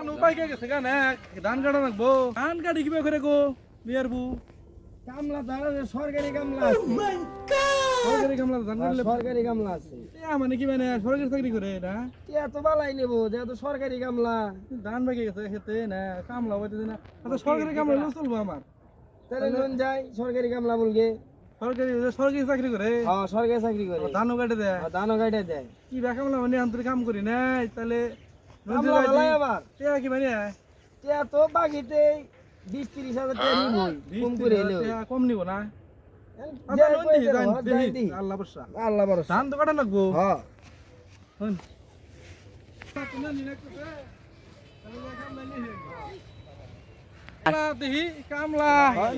ধান উপায় কে গেছে কেন ধান কাটা রাখব ধান কাটি কিবা করে গো বিয়ার বু কামলা তার সরকারি কামলা আছে। সরকারি কামলা ধান কাটলে সরকারি কামলা আছে। টিয়া মানে কি মানে সরকারি চাকরি করে না টিয়া তো বালাই নেব যেহেতু সরকারি কামলা। ধান বাকি গেছে খেতে না কামলা হইতেছে না। আচ্ছা সরকারি কামলা চলবো আমার। তাহলে লোন যায় সরকারি কামলা বলগে। সরকারি সরকারি চাকরি করে? হ্যাঁ সরকারি চাকরি করে। ধানও কাটে দেয়? ধানও কাটে দেয়। কি বা কামলা মানে আন্তরিক কাম করি নাই তাহলে আবার। টিয়া কি মানে টিয়া তো বাকিতে বিশ তিরিশ হাজার টাকা নিবই কম করে কম নিব না। আল্লাহ আল্লাহ বড় ধান তো কাটা লাগবো। হ্যাঁ কামলা হয়?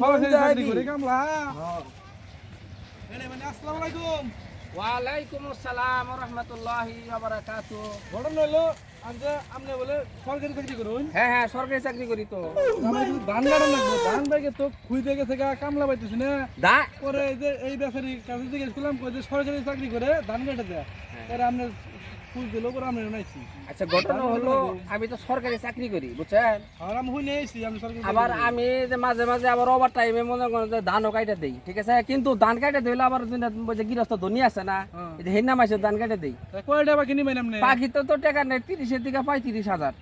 কামলা। হ্যাঁ আসসালামু আলাইকুম। ওয়ালাইকুম আসসালাম রহমতুল্লাহি বারাকাতু ঘটনা হলো আজকে আপনি বলে সরকারি চাকরি করুন। হ্যাঁ হ্যাঁ সরকারি চাকরি করি তো। আমার শুধু ধান কাটা লাগবো ধান বাইকে তো খুঁজতে গেছে গা কামলা পাইতেছি না। দা পরে এই যে এই ব্যাপারী কাছে জিজ্ঞেস করলাম যে সরকারি চাকরি করে ধান কেটে দেয় পরে আপনি খুঁজ দিল পরে আপনি নাইছি আচ্ছা ঘটনা হলো আমি তো সরকারি চাকরি করি বুঝছেন? আর আমি হুই নিয়েছি আমি সরকারি আবার আমি যে মাঝে মাঝে আবার ওভার টাইমে মনে করেন যে ধানও কাইটা দেই ঠিক আছে? কিন্তু ধান কাইটা দিলে আবার যে যে গৃহস্থ ধনী আছে না হ্যাঁ। এই যে হেন্না মাসে ধান কাইটা দেই। তা কয়টা বা কিনি আপনি পাখি তো তো টাকা নেই তিরিশের দিকে পঁয়ত্রিশ হাজার।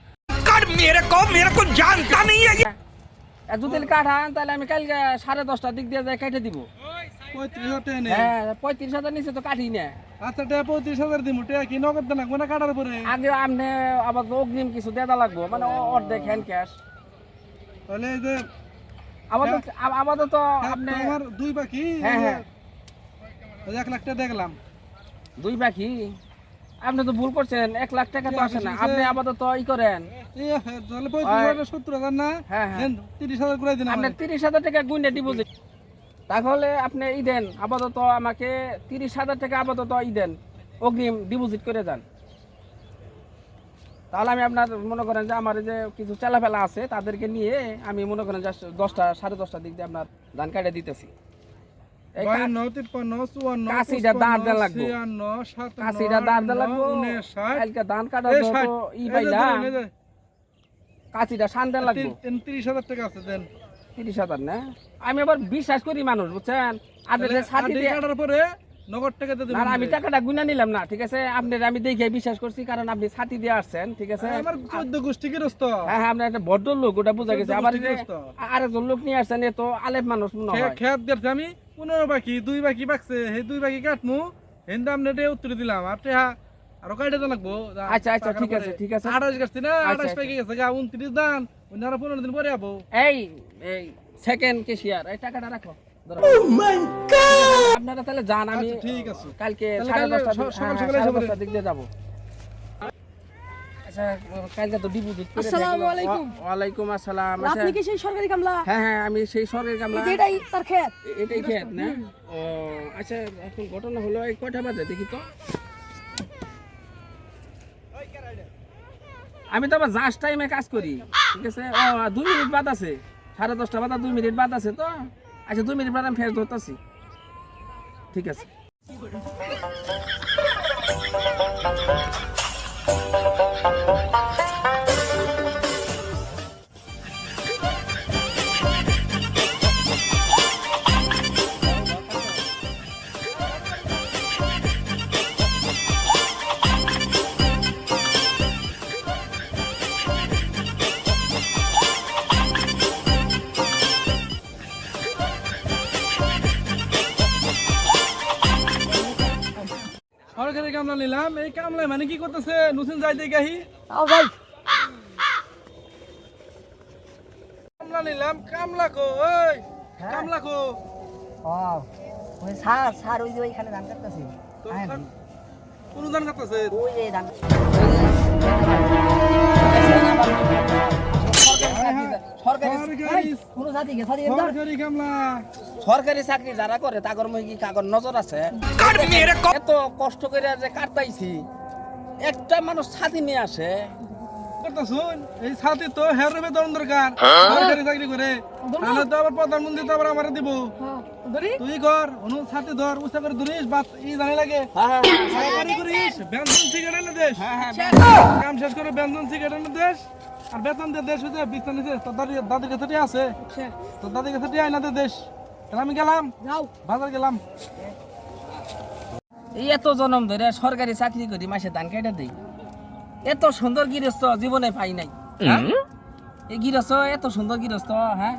আর যদি কাঠান তাহলে আমি কালকে সাড়ে দশটার দিক দিয়ে যাই কেটে দিব। পঁয়ত্রিশ হাজার টাকা হ্যাঁ পঁয়ত্রিশ হাজার নিচে তো কাটি না। আচ্ছা পঁয়ত্রিশ হাজার কি নগদ দেন না কাটার পরে আগে আপনি আবার তো কিছু লাগবো মানে অর্ধেক হ্যান্ড ক্যাশ তাহলে এই যে আপাতত আপাতত আপনি আমার দুই পাখি হ্যাঁ, হ্যাঁ। এক লাখ টাকা দেখলাম। দুই আপনি তো ভুল করছেন এক লাখ টাকা তো আসে না। আপনি আপাতত ই করেন। তাহলে পঁয়ত্রিশ হাজার সত্তর হাজার না? হ্যাঁ হ্যাঁ। তিরিশ হাজার করে দিন আপনি তিরিশ হাজার টাকা গুইনে ডিপোজিট তাহলে আপনি ই দেন আপাতত আমাকে তিরিশ হাজার টাকা আপাতত ই দেন অগ্রিম ডিপোজিট করে যান তাহলে আমি আপনার মনে করেন যে আমার যে কিছু চেলাফেলা আছে তাদেরকে নিয়ে আমি মনে করেন যে দশটা সাড়ে দশটার দিক দিয়ে আপনার ধান কাটে দিতেছি। কাশিটা দাঁড় দেন লাগবো। তিরিশ হাজার টাকা আছে দেন। তিরিশ হাজার না? আমি আবার বিশ্বাস করি মানুষ বুঝছেন? আপনি পরে নগদ টাকা না আমি টাকাটা গুনা নিলাম না ঠিক আছে? আপনি আমি দেখে বিশ্বাস করছি কারণ আপনি ছাতি দিয়ে আসছেন ঠিক আছে? আমার চোদ্দ গোষ্ঠী গৃহস্থ। হ্যাঁ হ্যাঁ আপনার একটা বড্ড লোক ওটা বোঝা গেছে। আবার আরেকজন লোক নিয়ে আসছেন এ তো আলেপ মানুষ মনে হয়। খেত দেখছি আমি পনেরো বাকি দুই বাকি বাকছে সেই দুই বাকি কাটমু হেন দাম নেটে উত্তর দিলাম। আর টেহা আরও কাটে লাগবো? আচ্ছা, আচ্ছা, ঠিক আছে, ঠিক আছে। আঠাশ গাছছি না? আচ্ছা, আঠাশ আচ্ছা। গেছে গা উনত্রিশ দান অন্য আরও পনেরো দিন পরে যাব এই এই সেকেন্ড কেশিয়ার এই টাকাটা রাখো। আপনারা তাহলে যান আমি আচ্ছা, ঠিক আছে। কালকে সাড়ে দশটা সকাল হ্যাঁ, সকালে দিক দিয়ে যাব। আচ্ছা আচ্ছা। হ্যাঁ হ্যাঁ আচ্ছা এখন ঘটনা হলো এই কয়টা বাজে দেখি তো। আমি তো আবার জাস্ট টাইমে কাজ করি, ঠিক আছে? ও দুই মিনিট বাদ আছে। সাড়ে দশটা বাদ দুই মিনিট বাদ আছে তো? আচ্ছা দুই মিনিট বাদ আমি ফেস ধরতেছি। ঠিক আছে। কামলা নিলাম এই কামলায় মানে কি করতেছে? নতুন যাইতে গাহি তাও ভাই কামলা নিলাম কামলা কো ওই হ্যাঁ। কামলা কো? ও ওই স্যার স্যার ওই যে ওইখানে ধান কাটতেছে। কোন দান কাটতেছে? ওই যে ধান সরকারি চাকরি যারা করে তাগর মধ্যে কি কাগর নজর আছে? এত কষ্ট করে যে কাটতাইছি একটা মানুষ ছাতি নিয়ে আসে। কথা শুন এই সাথে তো হের বেতন দরকার। সরকারি চাকরি করে। তাহলে তো আবার প্রধানমন্ত্রী তো আবার আমার দিব। তুই কর অনু সাথে ধর উস্তা করে ধরিস বাত ই জানে লাগে। হ্যাঁ সরকারি করিস বেতন সিগারেট দেশ। হ্যাঁ হ্যাঁ। কাম শেষ করে সিগারেট দেশ। আর বেতন দিয়ে দেশ হইতে বিছনা নিচে তোর দাদি দাদির কাছে আছে। তোর দাদির কাছে টিয়া আইনা দে দেশ। আমি গেলাম। যাও। বাজার গেলাম। এই এত জনম ধরে সরকারি চাকরি করি মাসে ধান কেটে দেই। এত সুন্দর গৃহস্থ জীবনে পাই নাই। হ্যাঁ? এই গৃহস্থ এত সুন্দর গৃহস্থ হ্যাঁ?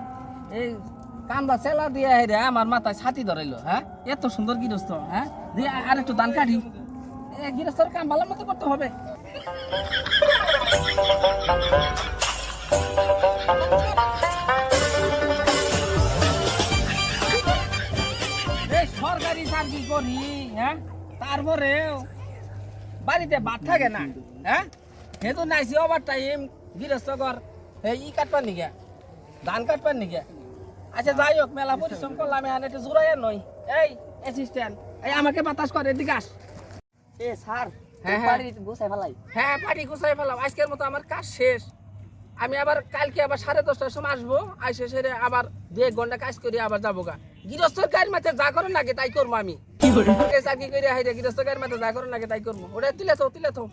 এই কামলা চেলা দিয়ে হেরে আমার মাথায় ছাতি ধরাইলো হ্যাঁ? এত সুন্দর গৃহস্থ হ্যাঁ? দিয়ে আর একটু ধান কাটি। এ গৃহস্থর কাম ভালো মতো করতে হবে। সরকারি চাকরি করি হ্যাঁ? তারপরেও বাড়িতে ভাত থাকে না হ্যাঁ? হেতু নাইছি ওভার টাইম গৃহস্থ ঘর ই কাটবার নিগে, ধান কাটবার নিগে। আচ্ছা যাই হোক, মেলা পরিশ্রম করলাম, এখন একটু জোরাই নই। এই অ্যাসিস্ট্যান্ট এই আমাকে বাতাস করে, এদিকে আস। এ, স্যার হ্যাঁ, হ্যাঁ। ফেলাই। হ্যাঁ পাটি গুছাই ফেলাম আজকের মতো আমার কাজ শেষ। আমি আবার কালকে আবার সাড়ে দশটার সময় আসব। আইসে সেরে আবার দু এক ঘণ্টা কাজ করি আবার যাব গা। গৃহস্থর গাড়ির মাঠে যা করে নাকি তাই করব আমি। চাকরি করে হাইরে গৃহস্থ গাড়ির মাঠে যা করে নাকি তাই করব। ওটা তুলে তো তুলে তো